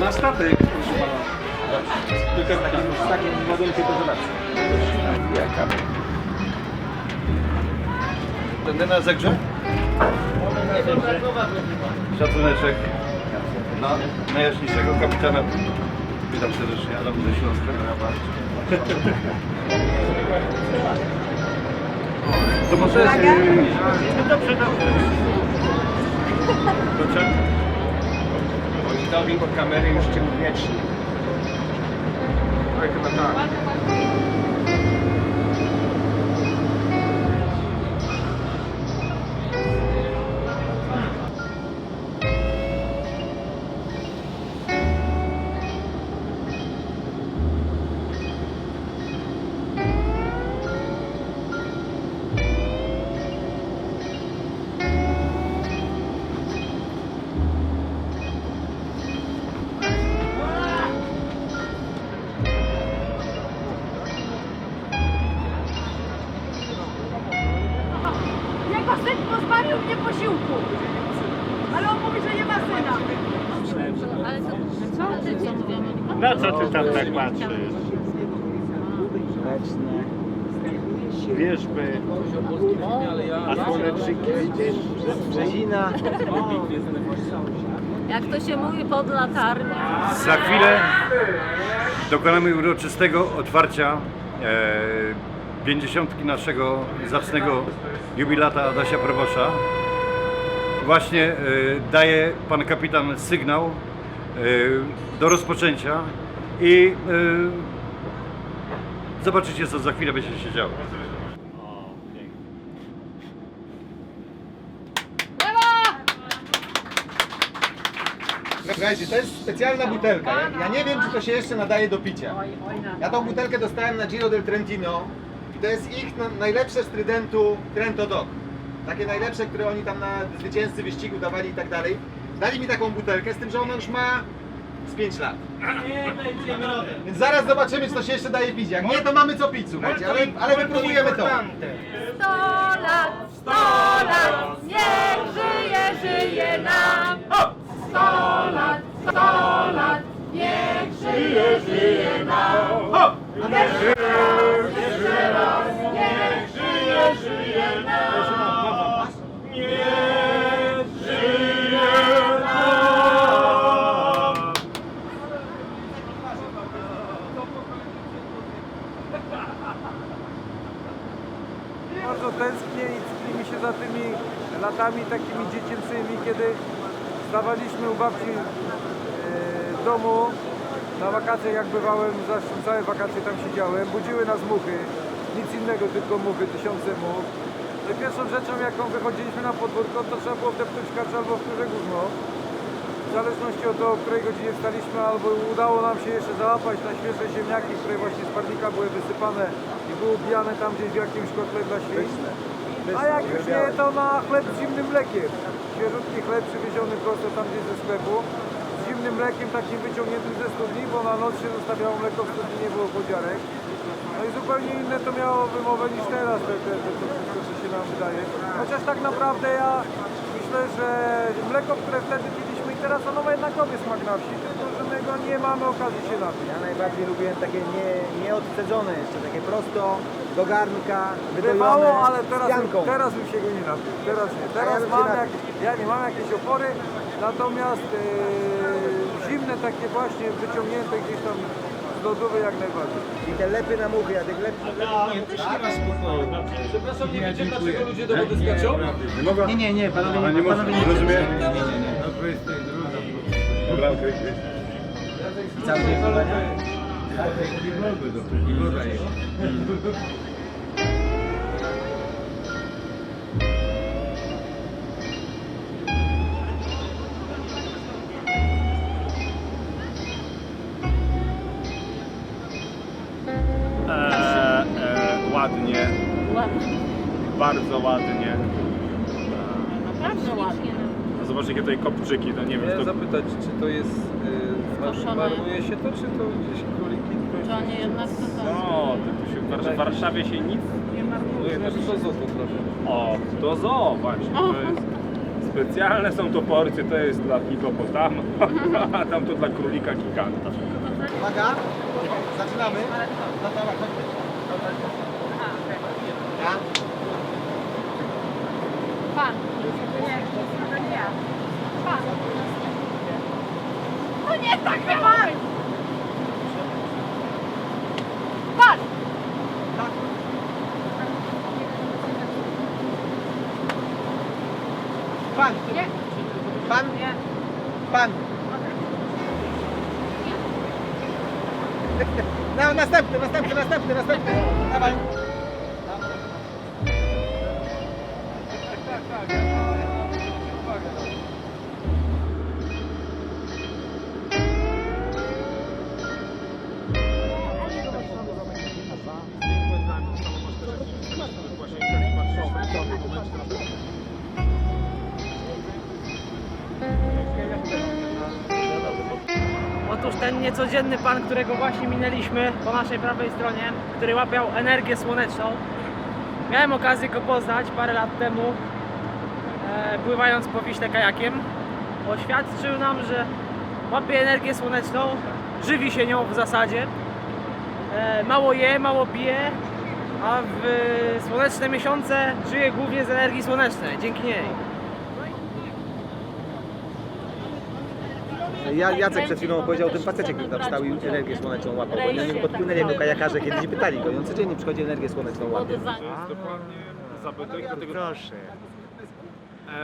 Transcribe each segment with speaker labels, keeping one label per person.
Speaker 1: Na statek, proszę pana. Tylko w takim, w takim ładunkiem to zobaczę.
Speaker 2: Jaka?
Speaker 1: Będę na zegrze? Szacuneczek dla najjaśniejszego kapitana. Witam serdecznie, Adam ze Śląska. To może... Dobrze, dobrze. Dobrze? Dali po kamery już cię uwieczni. No i chyba tak.
Speaker 3: Pozbawił mnie posiłku. Ale on mówi, że nie ma syna.
Speaker 4: Ale co, co ty?
Speaker 5: Na co ty tam tak patrzysz? Wierzby, a słoneczniki widzisz?
Speaker 2: Brzezina.
Speaker 4: Jak to się mówi pod latarnią?
Speaker 1: Za chwilę dokonamy uroczystego otwarcia e, 50 naszego zacnego jubilata Adasia Probosza. Właśnie e, daje pan kapitan sygnał e, do rozpoczęcia i e, zobaczycie co za chwilę będzie się działo.
Speaker 6: Słuchajcie, to jest specjalna butelka. Ja, nie wiem, czy to się jeszcze nadaje do picia. Ja tą butelkę dostałem na Giro del Trentino to jest ich na, najlepsze z Trydentu Trento Doc. Takie najlepsze, które oni tam na zwycięzcy wyścigu dawali i tak dalej. Dali mi taką butelkę, z tym, że ona już ma z 5 lat. Więc zaraz zobaczymy, czy to się jeszcze daje pić. Jak nie, to mamy co pić, słuchajcie, ale, ale wypróbujemy to.
Speaker 3: Sto lat, sto lat, niech żyje, żyje nam. Sto lat, sto lat, niech żyje, żyje nam. Jeszcze raz,
Speaker 7: Bardzo tęsknię i tuli mi się za tymi latami takimi dziecięcymi, kiedy stawaliśmy u babci e, w domu na wakacjach jak bywałem, całe wakacje tam siedziałem, budziły nas muchy, nic innego, tylko muchy, tysiące much. Pierwszą rzeczą jaką wychodziliśmy na podwórko, to trzeba było wdepnąć karcz albo w kurze gówno. W zależności od tego, o której godzinie wstaliśmy, albo udało nam się jeszcze załapać na świeże ziemniaki, które właśnie z parnika były wysypane i były ubijane tam gdzieś w jakimś kotle dla świń. A jak już nie, to na chleb z zimnym mlekiem. Świeżutki chleb przywieziony prosto tam gdzieś ze sklepu. Z zimnym mlekiem takim wyciągniętym ze studni, bo na noc się zostawiało mleko w studni, nie było podziarek. No i zupełnie inne to miało wymowę niż teraz, te, te, te, to wszystko, co się nam wydaje. Chociaż tak naprawdę ja myślę, że mleko, które wtedy teraz ono ma jednakowy smak na wsi, tylko że my go nie mamy okazji się napić.
Speaker 2: Ja najbardziej lubiłem takie nie, nieodcedzone jeszcze, takie prosto do garnka, wydojone
Speaker 7: Bywało, ale teraz,
Speaker 2: z pianką.
Speaker 7: teraz bym się go nie napił. Teraz nie. Teraz
Speaker 2: bym się
Speaker 7: mam
Speaker 2: napił.
Speaker 7: jak, ja nie mam jakieś opory, natomiast e, zimne takie właśnie wyciągnięte gdzieś tam z lodówy jak najbardziej.
Speaker 2: I te lepy na muchy, ja tych lep...
Speaker 6: Przepraszam, nie wiecie dlaczego ludzie do wody skaczą?
Speaker 2: Nie, nie, nie, panowie
Speaker 1: A nie można, rozumiem? Dobra, okej.
Speaker 2: Cały dzień
Speaker 5: e, ładnie,
Speaker 4: Ładnie.
Speaker 5: bardzo ładnie.
Speaker 4: Naprawdę ładnie.
Speaker 5: No Zobacz jakie tutaj kopczyki, to nie wiem, to
Speaker 6: zapytać, czy to jest... Yy, marnuje się to, czy to gdzieś króliki?
Speaker 4: Czy oni jednak to są?
Speaker 5: No, to tu się, w War- w Warszawie się nic nie marnuje.
Speaker 6: To jest to trochę.
Speaker 5: O, to zo właśnie, to jest Specjalne są to porcje, to jest dla hipopotama, a tam to dla królika giganta.
Speaker 8: Uwaga, zaczynamy. No dobra, chodźmy. Ja?
Speaker 9: Pan. Pan. To nie tak miałam! Pan!
Speaker 8: Pan,
Speaker 9: Nie.
Speaker 8: pan,
Speaker 9: Nie.
Speaker 8: pan. No, następny, następny, następny, następny. Dawaj.
Speaker 10: Niecodzienny pan, którego właśnie minęliśmy po naszej prawej stronie, który łapiał energię słoneczną. Miałem okazję go poznać parę lat temu, e, pływając po Wiśle kajakiem. Oświadczył nam, że łapie energię słoneczną, żywi się nią w zasadzie. E, mało je, mało pije, a w słoneczne miesiące żyje głównie z energii słonecznej, dzięki niej.
Speaker 2: Ja, Jacek przed chwilą opowiedział o tym facecie, który tam stał i energię słoneczną łapał. Bo na niego podpłynęli mu kajakarze, kiedyś pytali go i on codziennie przychodzi energię słoneczną łapie.
Speaker 5: Dokładnie zabytek, dlatego...
Speaker 11: Proszę.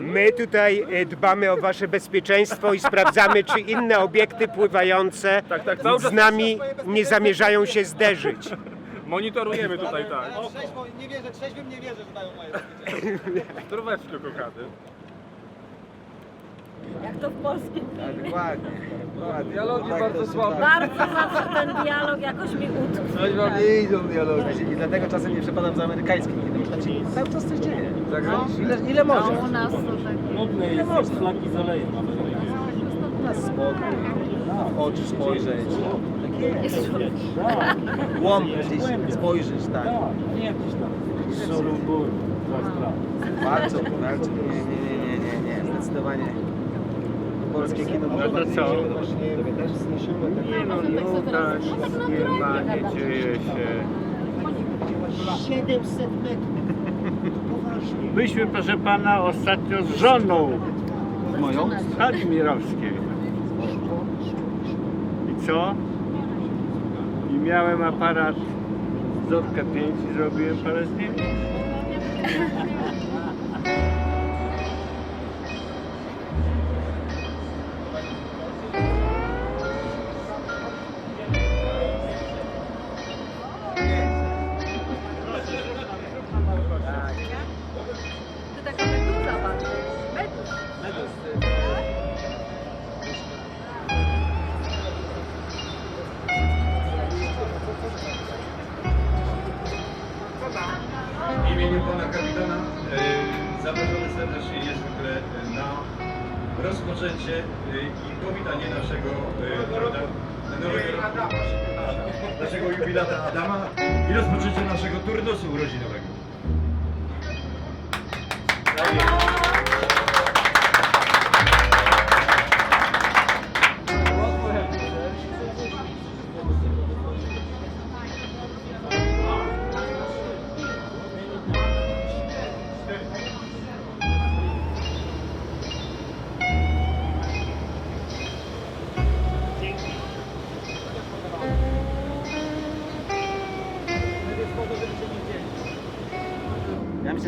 Speaker 11: My tutaj e, dbamy o wasze bezpieczeństwo i sprawdzamy, czy inne obiekty pływające
Speaker 5: Tak, tak, cały czas-
Speaker 11: z nami nie zamierzają się zderzyć.
Speaker 5: Monitorujemy tutaj, tak.
Speaker 8: Trzeźwo, nie wierzę, trzeźwym nie wierzę, że dają moje
Speaker 5: Zdroweczko, kochany.
Speaker 3: Jak to w polskim
Speaker 2: Tak, dokładnie. dokładnie.
Speaker 12: Dialogi
Speaker 2: Tak,
Speaker 12: bardzo
Speaker 2: to jest
Speaker 12: słabe.
Speaker 2: tak.
Speaker 3: Bardzo zawsze ten dialog jakoś mi utkwił.
Speaker 2: Coś wam nie idą dialogi. I dlatego czasem nie przepadam za amerykańskim kinem. Tam się cały czas coś dzieje. Ile, ile
Speaker 3: No,
Speaker 2: można?
Speaker 3: u nas to tak.
Speaker 2: Ile można? Na spokój, w oczy spojrzeć.
Speaker 3: Jest człowiek.
Speaker 2: Głąb gdzieś spojrzeć, tak. Walczą, walczą. Nie, nie, nie, nie, nie, nie. Zdecydowanie. Polskie kino
Speaker 11: No to co?
Speaker 2: Tobie też zniszczyło?
Speaker 11: Nie no, Lukasz, zgrywanie dzieje się.
Speaker 2: 700 metrów. Poważnie.
Speaker 13: Byliśmy, proszę pana, ostatnio z żoną
Speaker 2: Z moją?
Speaker 13: w hali Mirowskiej. I co? I miałem aparat Zorka 5 i zrobiłem parę zdjęć.
Speaker 1: imieniu pana kapitana e, zapraszamy serdecznie niezwykle na rozpoczęcie e, i powitanie naszego e, naszego jubilata Adama i rozpoczęcie naszego turnusu urodzinowego.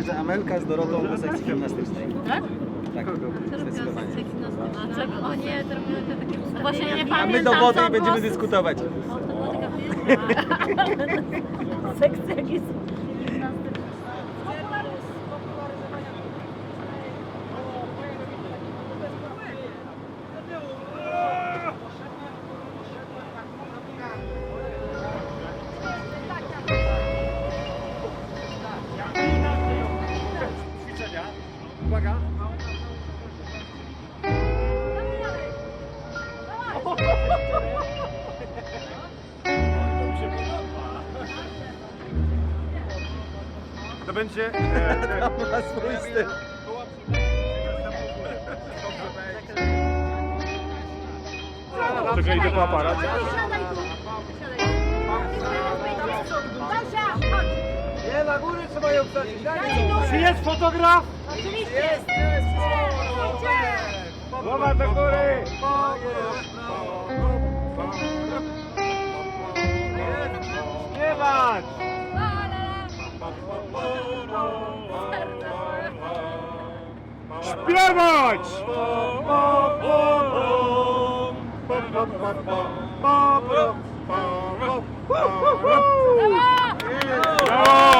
Speaker 2: Że Amelka z Dorotą do sekcji gimnastycznej.
Speaker 3: Tak?
Speaker 2: Tak, zdecydowanie.
Speaker 3: O nie, to robiły te takie... Właśnie nie
Speaker 2: A my do wody i będziemy dyskutować.
Speaker 3: O, to była taka pierwsza sekcja gimnastyczna.
Speaker 5: będzie... E, e,
Speaker 2: Ma swój styl.
Speaker 3: Czekaj, idę po aparat.
Speaker 14: Nie, na górę trzeba ją wsadzić.
Speaker 2: Dalej, no.
Speaker 13: Czy jest fotograf?
Speaker 2: Oczywiście. Jest, jest.
Speaker 13: Głowa do góry. Śpiewać. Śpiewać!
Speaker 14: Brawo!